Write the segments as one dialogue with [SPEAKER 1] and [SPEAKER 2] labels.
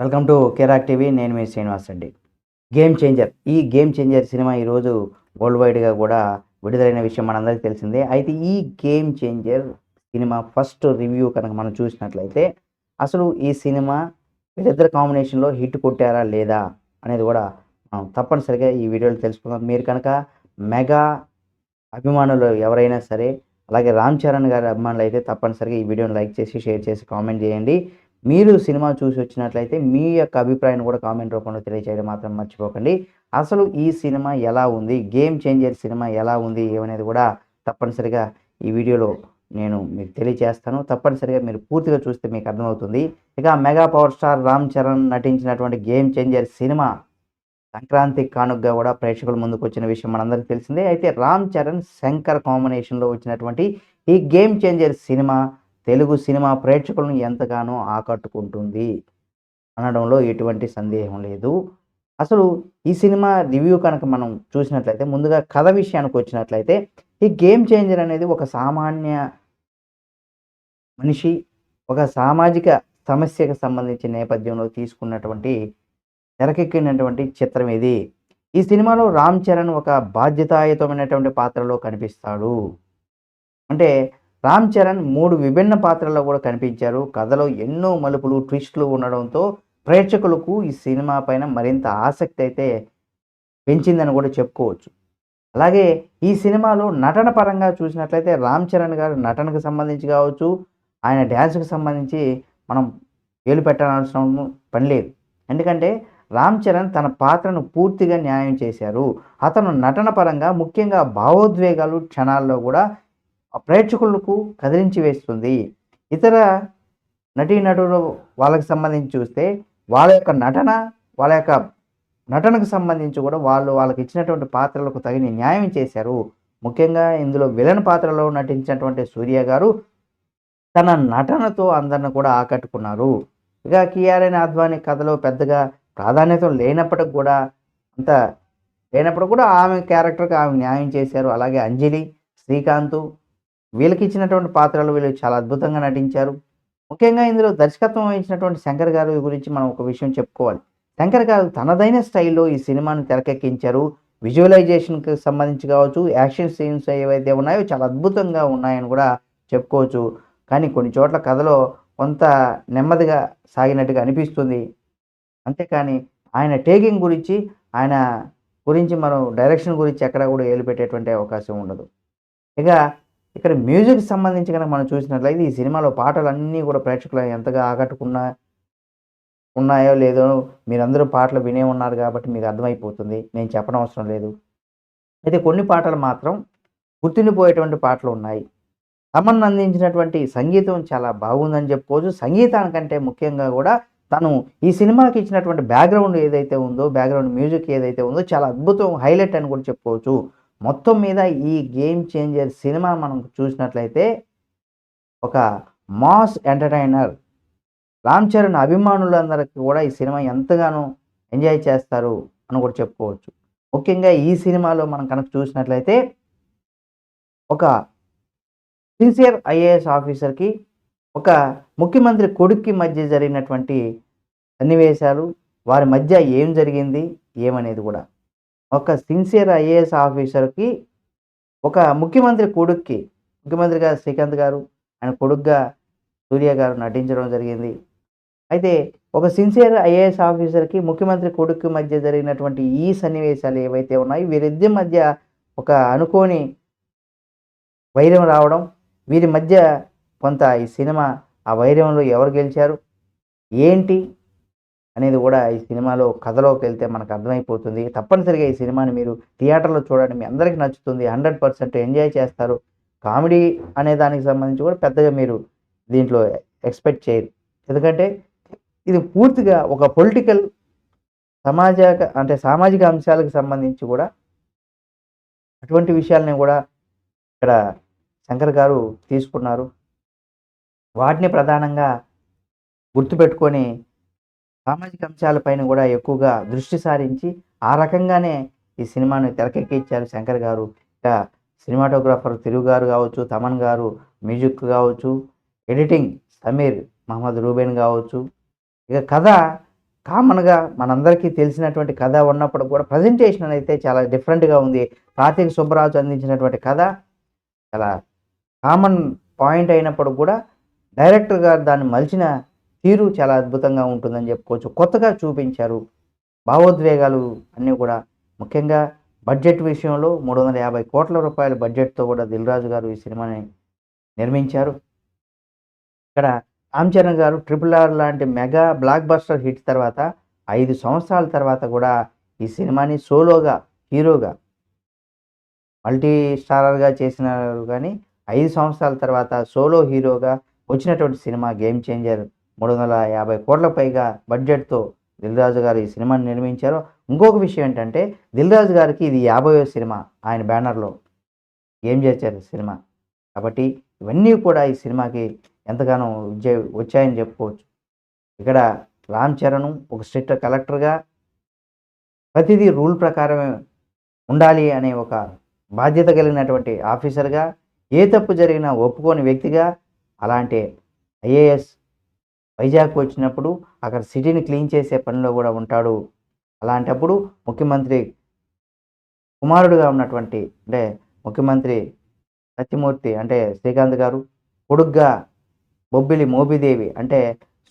[SPEAKER 1] Welcome to కేరాక్ TV నేను మీ శ్రీనివాస్ రెడ్డి. గేమ్ చేంజర్ ఈ గేమ్ చేంజర్ సినిమా ఈరోజు వరల్డ్ వైడ్గా కూడా విడుదలైన విషయం మనందరికీ తెలిసిందే. అయితే ఈ గేమ్ చేంజర్ సినిమా ఫస్ట్ రివ్యూ కనుక మనం చూసినట్లయితే అసలు ఈ సినిమా వీరిద్దరు కాంబినేషన్లో హిట్ కొట్టారా లేదా అనేది కూడా మనం తప్పనిసరిగా ఈ వీడియోలో తెలుసుకుందాం. మీరు కనుక మెగా అభిమానులు ఎవరైనా సరే అలాగే రామ్ చరణ్ గారి అభిమానులు అయితే తప్పనిసరిగా ఈ వీడియోని లైక్ చేసి షేర్ చేసి కామెంట్ చేయండి. మీరు సినిమా చూసి వచ్చినట్లయితే మీ యొక్క అభిప్రాయాన్ని కూడా కామెంట్ రూపంలో తెలియజేయడం మాత్రం మర్చిపోకండి. అసలు ఈ సినిమా ఎలా ఉంది? గేమ్ చేంజర్ సినిమా ఎలా ఉంది? ఏమనేది కూడా తప్పనిసరిగా ఈ వీడియోలో నేను మీకు తెలియజేస్తాను. తప్పనిసరిగా మీరు పూర్తిగా చూస్తే మీకు అర్థమవుతుంది. ఇక mega power star Ram Charan నటించినటువంటి గేమ్ చేంజర్ సినిమా సంక్రాంతి కానుగ్గా కూడా ప్రేక్షకుల ముందుకు వచ్చిన విషయం మనందరికీ తెలిసిందే. అయితే రామ్ చరణ్ శంకర్ కాంబినేషన్లో వచ్చినటువంటి ఈ గేమ్ చేంజర్ సినిమా తెలుగు సినిమా ప్రేక్షకులను ఎంతగానో ఆకట్టుకుంటుంది అనడంలో ఎటువంటి సందేహం లేదు. అసలు ఈ సినిమా రివ్యూ కనుక మనం చూసినట్లయితే ముందుగా కథ విషయానికి వచ్చినట్లయితే ఈ గేమ్ చేంజర్ అనేది ఒక సామాన్య మనిషి ఒక సామాజిక సమస్యకు సంబంధించిన నేపథ్యంలో తీసుకున్నటువంటి తెరకెక్కినటువంటి చిత్రం ఇది. ఈ సినిమాలో రామ్ చరణ్ ఒక బాధ్యతాయుతమైనటువంటి పాత్రలో కనిపిస్తాడు. అంటే రామ్ చరణ్ మూడు విభిన్న పాత్రల్లో కూడా కనిపించారు. కథలో ఎన్నో మలుపులు ట్విస్టులు ఉండడంతో ప్రేక్షకులకు ఈ సినిమా పైన మరింత ఆసక్తి అయితే పెంచిందని కూడా చెప్పుకోవచ్చు. అలాగే ఈ సినిమాలో నటన పరంగా చూసినట్లయితే రామ్ చరణ్ గారు నటనకు సంబంధించి కావచ్చు ఆయన డ్యాన్స్కి సంబంధించి మనం వేలు పెట్టాల్సిన పని లేదు. ఎందుకంటే రామ్ చరణ్ తన పాత్రను పూర్తిగా న్యాయం చేశారు. అతను నటన పరంగా ముఖ్యంగా భావోద్వేగాలు క్షణాల్లో కూడా ప్రేక్షకులకు కదిలించి వేస్తుంది. ఇతర నటీనటులు వాళ్ళకి సంబంధించి చూస్తే వాళ్ళ యొక్క నటన వాళ్ళ యొక్క నటనకు సంబంధించి కూడా వాళ్ళు వాళ్ళకి ఇచ్చినటువంటి పాత్రలకు తగిన న్యాయం చేశారు. ముఖ్యంగా ఇందులో విలన్ పాత్రలో నటించినటువంటి సూర్య గారు తన నటనతో అందరిని కూడా ఆకట్టుకున్నారు. ఇక కియారైన అద్వాని కథలో పెద్దగా ప్రాధాన్యత లేనప్పటికి కూడా అంత లేనప్పుడు కూడా ఆమె క్యారెక్టర్కి ఆమె న్యాయం చేశారు. అలాగే అంజలి శ్రీకాంత్ వీళ్ళకి ఇచ్చినటువంటి పాత్రలు వీళ్ళు చాలా అద్భుతంగా నటించారు. ముఖ్యంగా ఇందులో దర్శకత్వం వహించినటువంటి శంకర్ గారి గురించి మనం ఒక విషయం చెప్పుకోవాలి. శంకర్ గారు తనదైన స్టైల్లో ఈ సినిమాను తెరకెక్కించారు. విజువలైజేషన్కి సంబంధించి కావచ్చు యాక్షన్ సీన్స్ ఏవైతే ఉన్నాయో చాలా అద్భుతంగా ఉన్నాయని కూడా చెప్పుకోవచ్చు. కానీ కొన్ని చోట్ల కథలో కొంత నెమ్మదిగా సాగినట్టుగా అనిపిస్తుంది. అంతేకాని ఆయన టేకింగ్ గురించి ఆయన గురించి మనం డైరెక్షన్ గురించి ఎక్కడ కూడా ఏలు పెట్టేటువంటి అవకాశం ఉండదు. ఇక ఇక్కడ మ్యూజిక్ సంబంధించి కనుక మనం చూసినట్లయితే ఈ సినిమాలో పాటలు అన్నీ కూడా ప్రేక్షకులు ఎంతగా ఆకట్టుకున్నా ఉన్నాయో లేదో మీరందరూ పాటలు వినే ఉన్నారు కాబట్టి మీకు అర్థమైపోతుంది. నేను చెప్పడం అవసరం లేదు. అయితే కొన్ని పాటలు మాత్రం గుర్తుండిపోయేటువంటి పాటలు ఉన్నాయి. తమన్ అందించినటువంటి సంగీతం చాలా బాగుందని చెప్పుకోవచ్చు. సంగీతానికంటే ముఖ్యంగా కూడా తను ఈ సినిమాకి ఇచ్చినటువంటి బ్యాక్గ్రౌండ్ ఏదైతే ఉందో బ్యాక్గ్రౌండ్ మ్యూజిక్ ఏదైతే ఉందో చాలా అద్భుతం హైలైట్ అని కూడా చెప్పుకోవచ్చు. మొత్తం మీద ఈ గేమ్ చేంజర్ సినిమా మనం చూసినట్లయితే ఒక మాస్ ఎంటర్టైనర్ రామ్ చరణ్ అభిమానులందరికీ కూడా ఈ సినిమా ఎంతగానో ఎంజాయ్ చేస్తారు అని కూడా చెప్పుకోవచ్చు. ముఖ్యంగా ఈ సినిమాలో మనం కనుక చూసినట్లయితే ఒక సిన్సియర్ ఐఏఎస్ ఆఫీసర్కి ఒక ముఖ్యమంత్రి కొడుక్కి మధ్య జరిగినటువంటి సన్నివేశాలు వారి మధ్య ఏం జరిగింది ఏమనేది కూడా. ఒక సిన్సియర్ ఐఏఎస్ ఆఫీసర్కి ఒక ముఖ్యమంత్రి కొడుక్కి ముఖ్యమంత్రి గారు శ్రీకాంత్ గారు ఆయన కొడుక్గా సూర్య గారు నటించడం జరిగింది. అయితే ఒక సిన్సియర్ ఐఏఎస్ ఆఫీసర్కి ముఖ్యమంత్రి కొడుకు మధ్య జరిగినటువంటి ఈ సన్నివేశాలు ఏవైతే ఉన్నాయో వీరిద్దరి మధ్య ఒక అనుకోని వైరం రావడం వీరి మధ్య కొంత ఈ సినిమా ఆ వైరంలో ఎవరు గెలిచారు ఏంటి అనేది కూడా ఈ సినిమాలో కథలోకి వెళ్తే మనకు అర్థమైపోతుంది. తప్పనిసరిగా ఈ సినిమాని మీరు థియేటర్లో చూడండి. మీ అందరికీ నచ్చుతుంది. హండ్రెడ్ పర్సెంట్ ఎంజాయ్ చేస్తారు. కామెడీ అనే దానికి సంబంధించి కూడా పెద్దగా మీరు దీంట్లో ఎక్స్పెక్ట్ చేయరు. ఎందుకంటే ఇది పూర్తిగా ఒక పొలిటికల్ సమాజ అంటే సామాజిక అంశాలకు సంబంధించి కూడా అటువంటి విషయాలని కూడా ఇక్కడ శంకర్ గారు తీసుకున్నారు. వాటిని ప్రధానంగా గుర్తుపెట్టుకొని సామాజిక అంశాలపైన కూడా ఎక్కువగా దృష్టి సారించి ఆ రకంగానే ఈ సినిమాను తెరకెక్కించారు శంకర్ గారు ఇక సినిమాటోగ్రాఫర్ తిరుగు గారు కావచ్చు తమన్ గారు మ్యూజిక్ కావచ్చు ఎడిటింగ్ సమీర్ మహమ్మద్ రూబేన్ కావచ్చు ఇక కథ కామన్‌గా మనందరికీ తెలిసినటువంటి కథ ఉన్నప్పుడు కూడా ప్రజెంటేషన్ అయితే చాలా డిఫరెంట్‌గా ఉంది. కార్తీక్ సుబ్బరాజు అందించినటువంటి కథ చాలా కామన్ పాయింట్ అయినప్పుడు కూడా డైరెక్టర్ గారు దాన్ని మలిచిన తీరు చాలా అద్భుతంగా ఉంటుందని చెప్పుకోవచ్చు. కొత్తగా చూపించారు. భావోద్వేగాలు అన్నీ కూడా ముఖ్యంగా బడ్జెట్ విషయంలో మూడు వందల యాభై కోట్ల రూపాయల బడ్జెట్‌తో కూడా 'దిల్ రాజు' గారు ఈ సినిమాని నిర్మించారు. ఇక్కడ రామ్ చరణ్ గారు 'ట్రిపుల్ ఆర్' లాంటి మెగా బ్లాక్ బస్టర్ హిట్ తర్వాత ఐదు సంవత్సరాల తర్వాత కూడా ఈ సినిమాని సోలోగా హీరోగా మల్టీ స్టారర్‌గా చేసినారు కానీ ఐదు సంవత్సరాల తర్వాత సోలో హీరోగా వచ్చినటువంటి సినిమా 'గేమ్ చేంజర్' మూడు వందల యాభై కోట్ల పైగా బడ్జెట్‌తో 'దిల్ రాజు' గారు ఈ సినిమాని నిర్మించారు. ఇంకొక విషయం ఏంటంటే 'దిల్ రాజు' గారికి ఇది 50వ సినిమా ఆయన బ్యానర్‌లో ఏం చేశారు సినిమా. కాబట్టి ఇవన్నీ కూడా ఈ సినిమాకి ఎంతగానో విజయ వచ్చాయని చెప్పుకోవచ్చు. ఇక్కడ రామ్ చరణ్ ఒక స్ట్రిక్ట్ కలెక్టర్‌గా ప్రతిదీ రూల్ ప్రకారమే ఉండాలి అనే ఒక బాధ్యత కలిగినటువంటి ఆఫీసర్‌గా, ఏ తప్పు జరిగినా ఒప్పుకోని వ్యక్తిగా, అలాంటి ఐఏఎస్ వైజాగ్ వచ్చినప్పుడు అక్కడ సిటీని క్లీన్ చేసే పనిలో కూడా ఉంటాడు. అలాంటప్పుడు ముఖ్యమంత్రి కుమారుడుగా ఉన్నటువంటి అంటే ముఖ్యమంత్రి సత్యమూర్తి అంటే శ్రీకాంత్ గారు, కొడుగ్గా బొబ్బిలి మోబిదేవి అంటే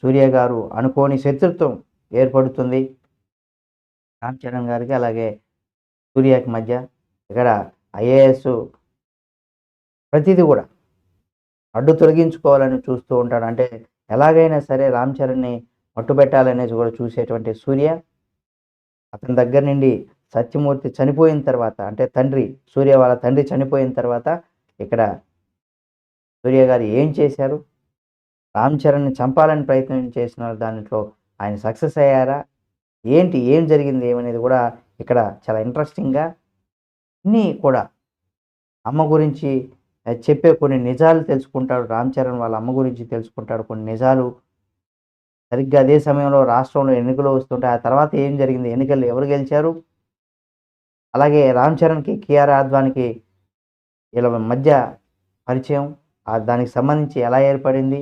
[SPEAKER 1] సూర్య గారు అనుకోని శత్రుత్వం ఏర్పడుతుంది. రామ్ చరణ్ గారికి అలాగే సూర్యకి మధ్య. ఇక్కడ ఐఏఎస్ ప్రతిదీ కూడా అడ్డు తొలగించుకోవాలని చూస్తూ ఉంటాడు. అంటే ఎలాగైనా సరే రామ్ చరణ్‌ని మట్టుబెట్టాలనేసి కూడా చూసేటువంటి సూర్య అతని దగ్గర నుండి సత్యమూర్తి చనిపోయిన తర్వాత అంటే తండ్రి సూర్య వాళ్ళ తండ్రి చనిపోయిన తర్వాత ఇక్కడ సూర్య గారు ఏం చేశారు? రామ్ చరణ్‌ని చంపాలని ప్రయత్నం చేసిన దాంట్లో ఆయన సక్సెస్ అయ్యారా? ఏంటి? ఏం జరిగింది? ఏమనేది కూడా ఇక్కడ చాలా ఇంట్రెస్టింగ్‌గా అన్నీ కూడా అమ్మ గురించి చెప్పే కొన్ని నిజాలు తెలుసుకుంటాడు. రామ్ చరణ్ వాళ్ళ అమ్మ గురించి తెలుసుకుంటాడు. కొన్ని నిజాలు. సరిగ్గా అదే సమయంలో రాష్ట్రంలో ఎన్నికలు వస్తుంటాయి. ఆ తర్వాత ఏం జరిగింది? ఎన్నికల్లో ఎవరు గెలిచారు? అలాగే రామ్ చరణ్‌కి, కేఆర్ ఆద్వానికి వీళ్ళ మధ్య పరిచయం దానికి సంబంధించి ఎలా ఏర్పడింది?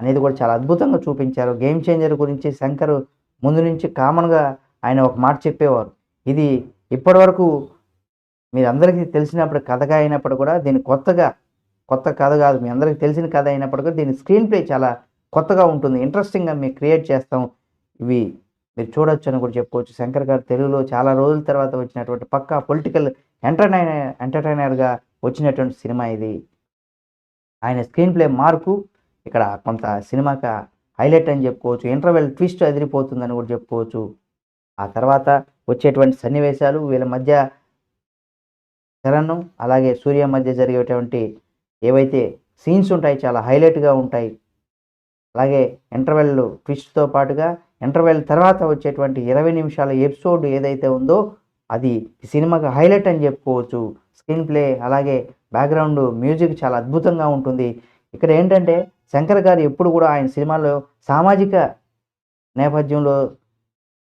[SPEAKER 1] అనేది కూడా చాలా అద్భుతంగా చూపించారు. 'గేమ్ చేంజర్' గురించి శంకర్ ముందు నుంచి కామన్‌గా ఆయన ఒక మాట చెప్పేవారు. ఇది ఇప్పటివరకు మీరు అందరికీ తెలిసినప్పుడు కథగా అయినప్పుడు కూడా దీన్ని కొత్తగా కొత్త కథ కాదు. మీ అందరికి తెలిసిన కథ అయినప్పుడు కూడా దీని స్క్రీన్ ప్లే చాలా కొత్తగా ఉంటుంది. ఇంట్రెస్టింగ్‌గా మేము క్రియేట్ చేస్తాం. ఇవి మీరు చూడొచ్చు అని కూడా చెప్పుకోవచ్చు. శంకర్ గారు తెలుగులో చాలా రోజుల తర్వాత వచ్చినటువంటి పక్కా పొలిటికల్ ఎంటర్‌టైన ఎంటర్‌టైనర్‌గా వచ్చినటువంటి సినిమా ఇది. ఆయన స్క్రీన్ ప్లే మార్కు ఇక్కడ కొంత సినిమాకి హైలైట్ అని చెప్పుకోవచ్చు. ఇంటర్వెల్ ట్విస్ట్ అదిరిపోతుందని కూడా చెప్పుకోవచ్చు. ఆ తర్వాత వచ్చేటువంటి సన్నివేశాలు వీళ్ళ మధ్య చరణ్ అలాగే సూర్య మధ్య జరిగేటువంటి ఏవైతే సీన్స్ ఉంటాయి చాలా హైలైట్‌గా ఉంటాయి. అలాగే ఇంటర్వెల్ ట్విస్ట్‌తో పాటుగా ఇంటర్వెల్ తర్వాత వచ్చేటువంటి 20 నిమిషాల ఎపిసోడ్ ఏదైతే ఉందో అది ఈ సినిమాకి హైలైట్ అని చెప్పుకోవచ్చు. స్క్రీన్ ప్లే అలాగే బ్యాక్‌గ్రౌండ్ మ్యూజిక్ చాలా అద్భుతంగా ఉంటుంది. ఇక్కడ ఏంటంటే శంకర్ గారు ఎప్పుడు కూడా ఆయన సినిమాలో సామాజిక నేపథ్యంలో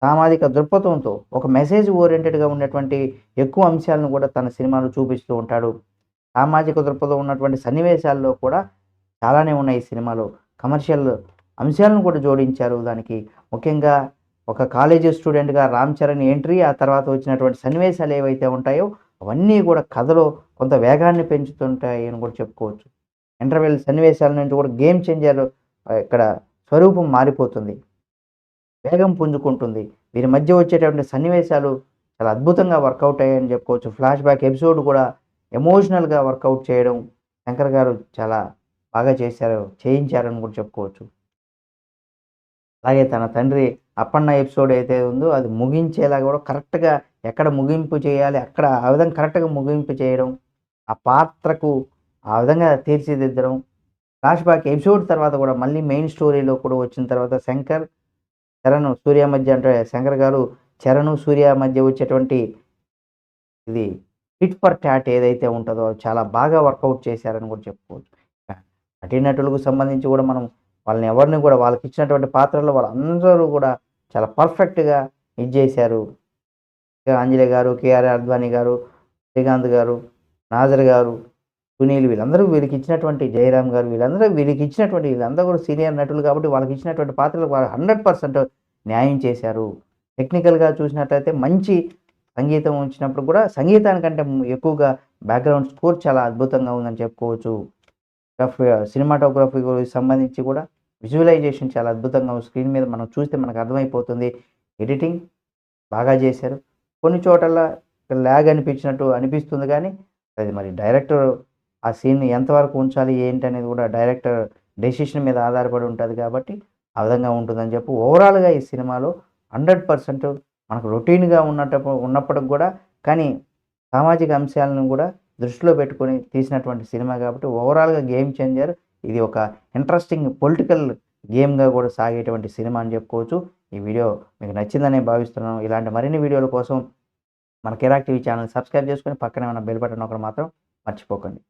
[SPEAKER 1] సామాజిక దృక్పథంతో ఒక మెసేజ్ ఓరియెంటెడ్‌గా ఉన్నటువంటి ఎక్కువ అంశాలను కూడా తన సినిమాలు చూపిస్తూ ఉంటాడు. సామాజిక దృక్పథం ఉన్నటువంటి సన్నివేశాల్లో కూడా చాలానే ఉన్నాయి ఈ సినిమాలో. కమర్షియల్ అంశాలను కూడా జోడించారు దానికి. ముఖ్యంగా ఒక కాలేజీ స్టూడెంట్‌గా రామ్ చరణ్ ఎంట్రీ ఆ తర్వాత వచ్చినటువంటి సన్నివేశాలు ఏవైతే ఉంటాయో అవన్నీ కూడా కథలో కొంత వేగాన్ని పెంచుతుంటాయి అని కూడా చెప్పుకోవచ్చు. ఇంటర్వెల్ సన్నివేశాల నుంచి కూడా 'గేమ్ చేంజర్' ఇక్కడ స్వరూపం మారిపోతుంది. వేగం పుంజుకుంటుంది. వీరి మధ్య వచ్చేటటువంటి సన్నివేశాలు చాలా అద్భుతంగా వర్కౌట్ అయ్యాయని చెప్పుకోవచ్చు. ఫ్లాష్ బ్యాక్ ఎపిసోడ్ కూడా ఎమోషనల్‌గా వర్కౌట్ చేయడం శంకర్ గారు చాలా బాగా చేశారు. చేయించారని కూడా చెప్పుకోవచ్చు. అలాగే తన తండ్రి అప్పన్న ఎపిసోడ్ అయితే ఉందో అది ముగించేలాగా కూడా కరెక్ట్‌గా ఎక్కడ ముగింపు చేయాలి అక్కడ ఆ విధంగా కరెక్ట్‌గా ముగింపు చేయడం. ఆ పాత్రకు ఆ విధంగా తీర్చిదిద్దడం. ఫ్లాష్ బ్యాక్ ఎపిసోడ్ తర్వాత కూడా మళ్ళీ మెయిన్ స్టోరీలో కూడా వచ్చిన తర్వాత శంకర్, చరణ్, సూర్య మధ్య అంటే శంకర్ గారు చరణు సూర్య మధ్య వచ్చేటువంటి ఇది హిట్ ఫర్ టాట్ ఏదైతే ఉంటుందో చాలా బాగా వర్కౌట్ చేశారని కూడా చెప్పుకోవచ్చు. నటీనటులకు సంబంధించి కూడా మనం వాళ్ళని ఎవరిని కూడా వాళ్ళకి ఇచ్చినటువంటి పాత్రలో వాళ్ళందరూ కూడా చాలా పర్ఫెక్ట్‌గా ఇది చేశారు. ఇక గారు, కేఆర్ అద్వానీ గారు, శ్రీకాంత్ గారు, నాజర్ గారు, సునీల్ వీళ్ళందరూ వీళ్ళకి ఇచ్చినటువంటి జయరామ్ గారు వీళ్ళందరూ వీరికి ఇచ్చినటువంటి వీళ్ళందరూ కూడా సీనియర్ నటులు కాబట్టి వాళ్ళకి ఇచ్చినటువంటి పాత్రలు వాళ్ళు 100% న్యాయం చేశారు. టెక్నికల్గా చూసినట్లయితే మంచి సంగీతం ఉంచినప్పుడు కూడా సంగీతానికంటే ఎక్కువగా బ్యాక్గ్రౌండ్ స్కోర్ చాలా అద్భుతంగా ఉందని చెప్పుకోవచ్చు. గ్రఫీ సినిమాటోగ్రఫీ uh, సంబంధించి కూడా విజువలైజేషన్ చాలా అద్భుతంగా ఉంది. స్క్రీన్ మీద మనం చూస్తే మనకు అర్థమైపోతుంది. ఎడిటింగ్ బాగా చేశారు. కొన్ని చోట్ల ల్యాగ్ అనిపించినట్టు అనిపిస్తుంది కానీ అది మరి డైరెక్టర్ ఆ సీన్ ఎంతవరకు ఉంచాలి ఏంటి అనేది కూడా డైరెక్టర్ డెసిషన్ మీద ఆధారపడి ఉంటుంది కాబట్టి ఆ విధంగా ఉంటుందని చెప్పి ఓవరాల్గా ఈ సినిమాలో హండ్రెడ్ పర్సెంట్ మనకు రొటీన్గా ఉన్నప్పుడు ఉన్నప్పటికి కూడా కానీ సామాజిక అంశాలను కూడా దృష్టిలో పెట్టుకొని తీసినటువంటి సినిమా కాబట్టి ఓవరాల్గా గేమ్ చేంజర్. ఇది ఒక ఇంట్రెస్టింగ్ పొలిటికల్ గేమ్గా కూడా సాగేటువంటి సినిమా అని చెప్పుకోవచ్చు. ఈ వీడియో మీకు నచ్చిందనే భావిస్తున్నాను. ఇలాంటి మరిన్ని వీడియోల కోసం మన కిరాక్ టీవీ ఛానల్ సబ్స్క్రైబ్ చేసుకొని పక్కనే ఉన్న బెల్ బటన్ ఒకటి మాత్రం మర్చిపోకండి.